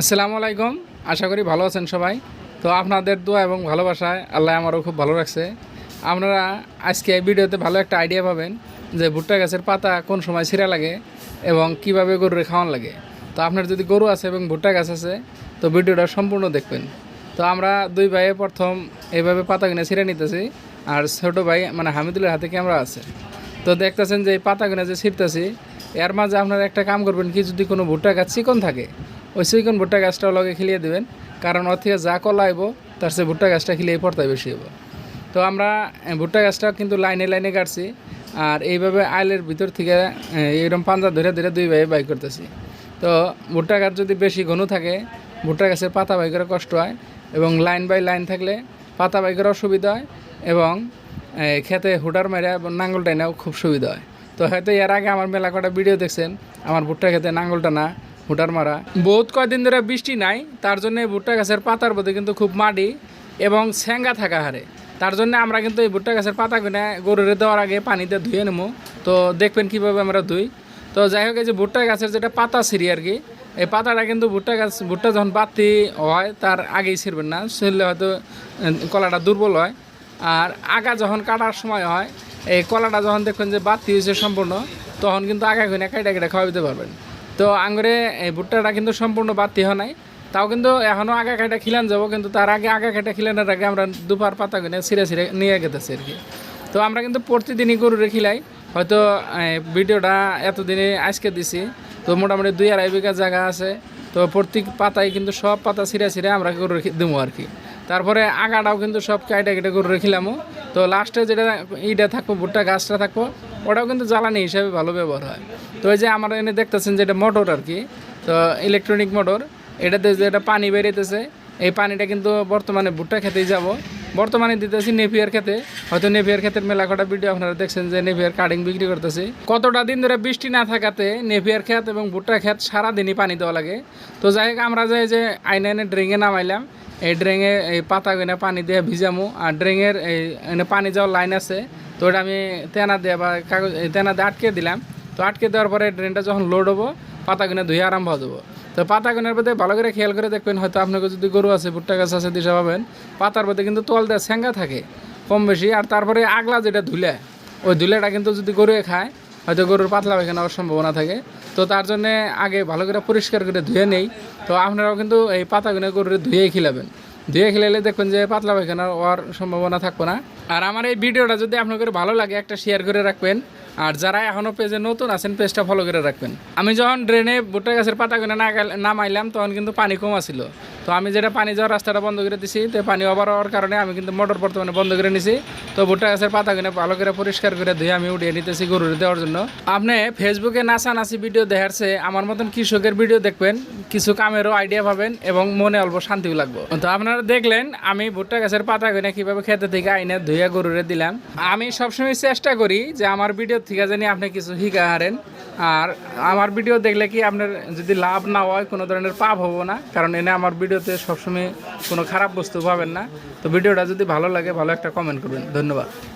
আসসালামু আলাইকুম। আশা করি ভালো আছেন সবাই। তো আপনাদের দোয়া এবং ভালোবাসায় আল্লাহ আমারও খুব ভালো রাখছে। আপনারা আজকে এই ভিডিওতে ভালো একটা আইডিয়া পাবেন যে ভুট্টা গাছের পাতা কোন সময় ছিঁড়া লাগে এবং কীভাবে গরুরে খাওয়ান লাগে। তো আপনার যদি গরু আছে এবং ভুট্টা গাছ আছে, তো ভিডিওটা সম্পূর্ণ দেখবেন। তো আমরা দুই ভাইয়ে প্রথম এইভাবে পাতা কিনে ছিঁড়ে নিতেছি আর ছোটো ভাই মানে হামিদুলের হাতে ক্যামেরা আছে। তো দেখতেছেন যে এই পাতা কিনে যে ছিঁড়তেছি, এর মাঝে আপনারা একটা কাম করবেন কি যদি কোনো ভুট্টা গাছ চিকন থাকে ওই চিকন ভুট্টা গাছটাও লগে খেলিয়ে দেবেন। কারণ ওর থেকে যা কলা আইব, তার সে ভুট্টা গাছটা খেলিয়ে পড়তায় বেশি হইব তো আমরা ভুট্টা গাছটা কিন্তু লাইনে লাইনে কাটছি। আর এইভাবে আইলের ভিতর থেকে এইরকম পাঞ্জা ধরে ধরে দুই ভাই বাই করতেছি। তো ভুট্টা গাছ যদি বেশি ঘন থাকে, ভুট্টা গাছের পাতা বাই করে কষ্ট হয় এবং লাইন বাই লাইন থাকলে পাতা বাই করে অসুবিধা হয় এবং খেতে হুটার মেরে এবং নাঙ্গল টাইনাও খুব সুবিধা হয়। তো হয়তো এর আগে আমার মেলা কটা ভিডিও দেখছেন, আমার ভুট্টা খেতে নাঙ্গলটা না হুটার মারা। বহুত কয়দিন ধরে বৃষ্টি নাই, তার জন্য এই ভুট্টা গাছের পাতার মধ্যে কিন্তু খুব মাটি এবং স্যাঙ্গা থাকা হারে। তার জন্য আমরা কিন্তু এই ভুট্টা গাছের পাতা কিনে গরুরে দেওয়ার আগে পানিতে ধুয়ে নেব তো দেখবেন কীভাবে আমরা ধুই। তো যাই হোক, এই যে ভুট্টা গাছের যেটা পাতা ছিঁড়ি আর কি, এই পাতাটা কিন্তু ভুট্টা গাছ, ভুট্টা যখন বাতি হয়, তার আগেই ছিঁড়বেন না। ছিঁড়লে হয়তো কলাটা দুর্বল হয়। আর আগা যখন কাটার সময় হয়, এই কলাটা যখন দেখবেন যে বাতি হয়েছে সম্পূর্ণ, তখন কিন্তু আগা কিনে কাইটা কেটে খাওয়া দিতে পারবেন। তো আঙ্গুরে এই ভুট্টাটা কিন্তু সম্পূর্ণ বাতি হয় নাই। তাও কিন্তু এখনও আগা খাইটা খিলান যাব, কিন্তু তার আগে আগা খাইটা খিলানোর আগে আমরা দুপার পাতা কিনে ছিঁড়ে ছিঁড়ে নিয়ে গেতেছি আর কি। তো আমরা কিন্তু প্রতিদিনই গরুরে খিলাই। হয়তো ভিডিওটা এতদিনে আজকে দিছি। তো মোটামুটি দুই আড়াই বিঘা জায়গা আছে। তো প্রত্যেক পাতায় কিন্তু সব পাতা ছিঁড়ে ছিঁড়ে আমরা গরু রেখে দেবো আর কি। তারপরে আগাটাও কিন্তু সব কাইটা কেটে গরু রেখিলামও তো লাস্টে যেটা ইটা থাকব, ভুট্টা, গাছটা থাকব ওটাও কিন্তু জ্বালানি হিসাবে ভালো ব্যবহার হয়। তো এই যে আমার এনে দেখতেছেন যে এটা মোটর আর কি, তো ইলেকট্রনিক মোটর এটাতে যেটা পানি বেরিয়েতেছে এই পানিটা কিন্তু বর্তমানে ভুট্টা খেতেই যাব। বর্তমানে দিতেছি নেপিয়ার খেতে, হয়তো নেপিয়ার ক্ষেতের মেলা কটা ভিডিও আপনারা দেখছেন যে নেপিয়ার কাটিং বিক্রি করতেছি। কতটা দিন ধরে বৃষ্টি না থাকাতে নেপিয়ার ক্ষেত এবং ভুট্টা ক্ষেত সারাদিনই পানি দেওয়া লাগে। তো যাই হোক, আমরা যাই যে আইনে এনে ড্রেঙে নামাইলাম, এই ড্রেঙে এই পাতা কিনে পানি দিয়ে ভিজামু, আর ড্রেঙের এই পানি যাওয়ার লাইন আছে। তো ওটা আমি তেনা দিয়ে বা কাগজ তেনা দিয়ে আটকে দিলাম। তো আটকে দেওয়ার পরে ড্রেনটা যখন লোড হব পাতা কিনে ধুয়ে আরম্ভ যাব তো পাতা কিনার মধ্যে ভালো করে খেয়াল করে দেখবেন, হয়তো আপনাকে যদি গরু আছে, ভুট্টা গাছ আছে, দিশা পাবেন, পাতার মধ্যে কিন্তু তল দেয় স্যাঙ্গা থাকে কম বেশি। আর তারপরে আগলা যেটা ধুলে, ওই ধুলেটা কিন্তু যদি গরুয়ে খায়, হয়তো গরুর পাতলা পায়খানা হওয়ার সম্ভাবনা থাকে। তো তার জন্য আগে ভালো করে পরিষ্কার করে ধুয়ে নেই। তো আপনারাও কিন্তু এই পাতাগুলো গরুরে ধুয়েই খিলাবেন। ধুয়ে খেলে দেখুন যে পাতলা পায়খানা হওয়ার সম্ভাবনা থাকব না। আর আমার এই ভিডিওটা যদি আপনাদের ভালো লাগে, একটা শেয়ার করে রাখবেন। আর যারা এখনও পেজে নতুন আছেন, পেজটা ফলো করে রাখবেন। আমি যখন ড্রেনে ভুট্টা গাছের পাতা কিনে না নামাইলাম, তখন কিন্তু পানি কম আছিল। তো আমি যেটা পানি যাওয়ার রাস্তাটা বন্ধ করে দিছি, তো পানি ওভার হওয়ার কারণে আমি কিন্তু মোটর বর্তমানে বন্ধ করে নিছি। তো ভুট্টা গাছের পাতা কিনে ভালো করে পরিষ্কার করে ধুয়ে আমি উঠিয়ে নিতেছি গরুর দেওয়ার জন্য। আপনি ফেসবুকে নাচা নাচি ভিডিও দেখার চেয়ে আমার মতন কৃষকের ভিডিও দেখবেন, কিছু কামেরও আইডিয়া পাবেন এবং মনে অল্প শান্তিও লাগবে। তো আপনারা দেখলেন, আমি ভুট্টা গাছের পাতা কিনে কীভাবে খেতে থেকে আইনে ধুয়ে গরুরে দিলাম। আমি সবসময় চেষ্টা করি যে আমার ভিডিও থেকে জানি আপনি কিছু শিখা হারেন। আর আমার ভিডিও দেখলে কি আপনার যদি লাভ না হয়, কোনো ধরনের পাপ হব না। কারণ এনে আমার ভিডিওতে সবসময় কোনো খারাপ বস্তু পাবেন না। তো ভিডিওটা যদি ভালো লাগে, ভালো একটা কমেন্ট করবেন। ধন্যবাদ।